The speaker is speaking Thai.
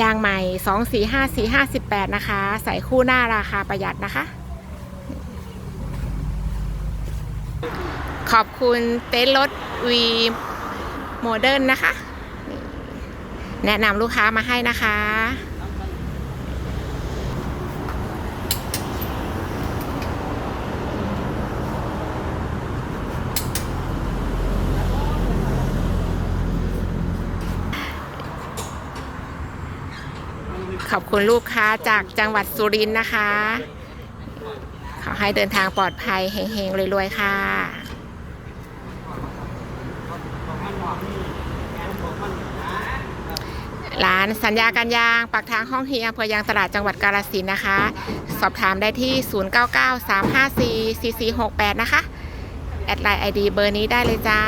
ยางใหม่ 2 4 5 4 5 18นะคะ ใส่คู่หน้าราคาประหยัดนะคะ ขอบคุณเต็นท์รถวีโมเดิร์นนะคะ แนะนำลูกค้ามาให้นะคะ ขอบคุณลูกค้าจากจังหวัดสุรินทร์นะคะ ขอให้เดินทางปลอดภัยเฮงๆรวยๆค่ะร้านสัญญาการยางปากทางห้องเฮียอำเภอยางตลาดจังหวัดกาฬสินนะคะ สอบถามได้ที่ 0993544468 นะคะ แอดไลน์ไอดีเบอร์นี้ได้เลยจ้า